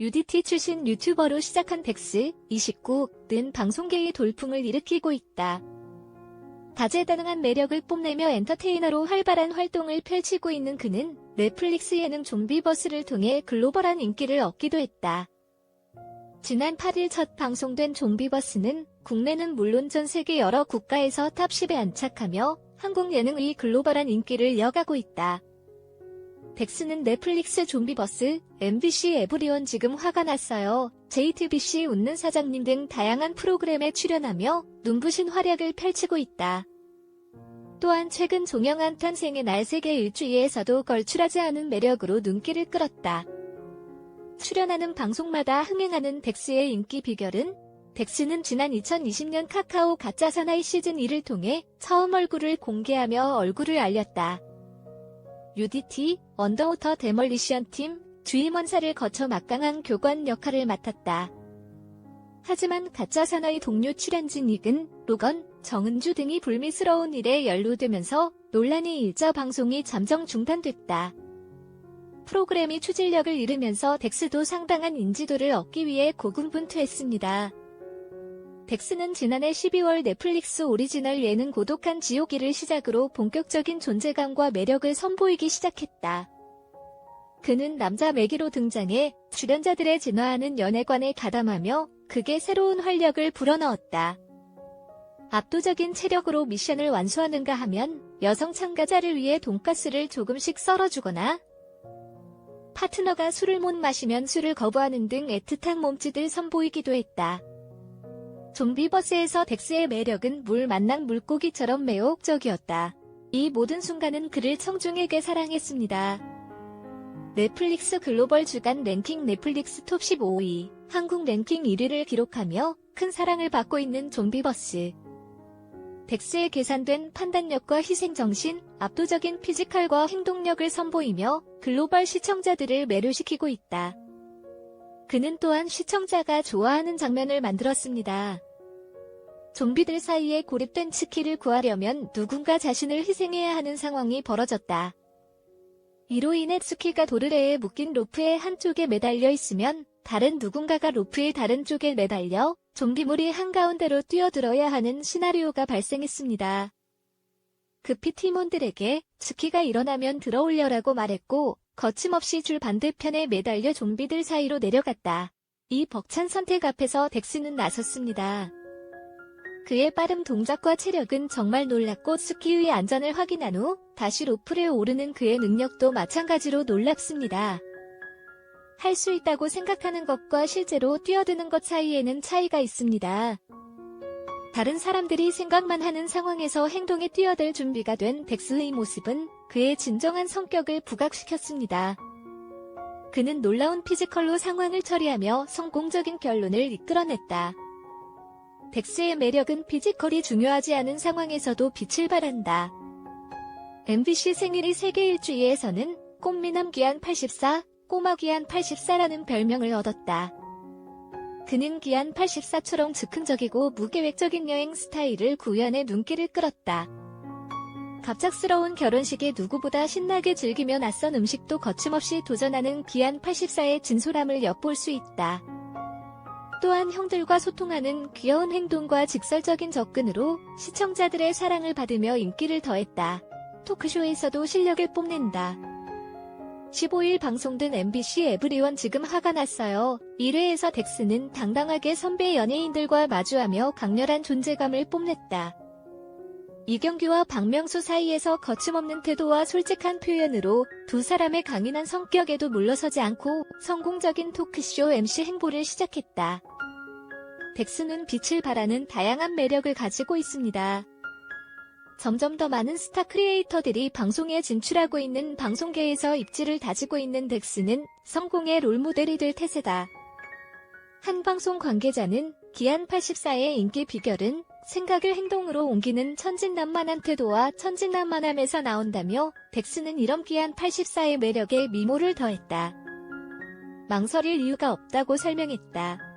UDT 출신 유튜버로 시작한 덱스 29는 방송계의 돌풍을 일으키고 있다. 다재다능한 매력을 뽐내며 엔터테이너로 활발한 활동을 펼치고 있는 그는 넷플릭스 예능 좀비버스를 통해 글로벌한 인기를 얻기도 했다. 지난 8일 첫 방송된 좀비버스는 국내는 물론 전 세계 여러 국가에서 탑10에 안착하며 한국 예능의 글로벌한 인기를 이어가고 있다. 덱스는 넷플릭스 좀비버스, MBC 에브리원 지금 화가 났어요. JTBC 웃는 사장님 등 다양한 프로그램에 출연하며 눈부신 활약을 펼치고 있다. 또한 최근 종영한 탄생의 날 세계 일주일에서도 걸출하지 않은 매력으로 눈길을 끌었다. 출연하는 방송마다 흥행하는 덱스의 인기 비결은 덱스는 지난 2020년 카카오 가짜 사나이 시즌 2를 통해 처음 얼굴을 공개하며 얼굴을 알렸다. UDT, 언더워터 데멀리션 팀, 주임원사를 거쳐 막강한 교관 역할을 맡았다. 하지만 가짜 사나이 동료 출연진 닉은, 로건, 정은주 등이 불미스러운 일에 연루되면서 논란이 일자 방송이 잠정 중단됐다. 프로그램이 추진력을 잃으면서 덱스도 상당한 인지도를 얻기 위해 고군분투했습니다. 덱스는 지난해 12월 넷플릭스 오리지널 예능 고독한 지옥이를 시작으로 본격적인 존재감과 매력을 선보이기 시작했다. 그는 남자 매기로 등장해 출연자들의 진화하는 연애관에 가담하며 극에 새로운 활력을 불어넣었다. 압도적인 체력으로 미션을 완수하는가 하면 여성 참가자를 위해 돈가스를 조금씩 썰어주거나 파트너가 술을 못 마시면 술을 거부하는 등 애틋한 몸짓을 선보이기도 했다. 좀비버스에서 덱스의 매력은 물 만난 물고기처럼 매혹적이었다. 이 모든 순간은 그를 청중에게 사랑했습니다. 넷플릭스 글로벌 주간 랭킹 넷플릭스 톱 15위, 한국 랭킹 1위를 기록하며 큰 사랑을 받고 있는 좀비버스. 덱스의 계산된 판단력과 희생정신, 압도적인 피지컬과 행동력을 선보이며 글로벌 시청자들을 매료시키고 있다. 그는 또한 시청자가 좋아하는 장면을 만들었습니다. 좀비들 사이에 고립된 치키를 구하려면 누군가 자신을 희생해야 하는 상황이 벌어졌다. 이로 인해 스키가 도르래에 묶인 로프의 한쪽에 매달려 있으면 다른 누군가가 로프의 다른 쪽에 매달려 좀비물이 한가운데로 뛰어들어야 하는 시나리오가 발생했습니다. 급히 팀원들에게 스키가 일어나면 들어올려라고 말했고 거침없이 줄 반대편에 매달려 좀비들 사이로 내려갔다. 이 벅찬 선택 앞에서 덱스는 나섰습니다. 그의 빠른 동작과 체력은 정말 놀랐고 스키의 안전을 확인한 후 다시 로프를 오르는 그의 능력도 마찬가지로 놀랍습니다. 할 수 있다고 생각하는 것과 실제로 뛰어드는 것 사이에는 차이가 있습니다. 다른 사람들이 생각만 하는 상황에서 행동에 뛰어들 준비가 된 덱스의 모습은 그의 진정한 성격을 부각시켰습니다. 그는 놀라운 피지컬로 상황을 처리하며 성공적인 결론을 이끌어냈다. 덱스의 매력은 피지컬이 중요하지 않은 상황에서도 빛을 발한다. MBC 생일이 세계 일주일에서는 꽃미남 기한 84, 꼬마 기한 84라는 별명을 얻었다. 그는 기한 84처럼 즉흥적이고 무계획적인 여행 스타일을 구현해 눈길을 끌었다. 갑작스러운 결혼식에 누구보다 신나게 즐기며 낯선 음식도 거침없이 도전하는 기한 84의 진솔함을 엿볼 수 있다. 또한 형들과 소통하는 귀여운 행동과 직설적인 접근으로 시청자들의 사랑을 받으며 인기를 더했다. 토크쇼에서도 실력을 뽐낸다. 15일 방송된 MBC 에브리원 지금 화가 났어요. 1회에서 덱스는 당당하게 선배 연예인들과 마주하며 강렬한 존재감을 뽐냈다. 이경규와 박명수 사이에서 거침없는 태도와 솔직한 표현으로 두 사람의 강인한 성격에도 물러서지 않고 성공적인 토크쇼 MC 행보를 시작했다. 덱스는 빛을 발하는 다양한 매력을 가지고 있습니다. 점점 더 많은 스타 크리에이터들이 방송에 진출하고 있는 방송계에서 입지를 다지고 있는 덱스는 성공의 롤모델이 될 태세다. 한 방송 관계자는 기한 84의 인기 비결은 생각을 행동으로 옮기는 천진난만한 태도와 천진난만함에서 나온다며 덱스는 이런 기한 84의 매력에 미모를 더했다. 망설일 이유가 없다고 설명했다.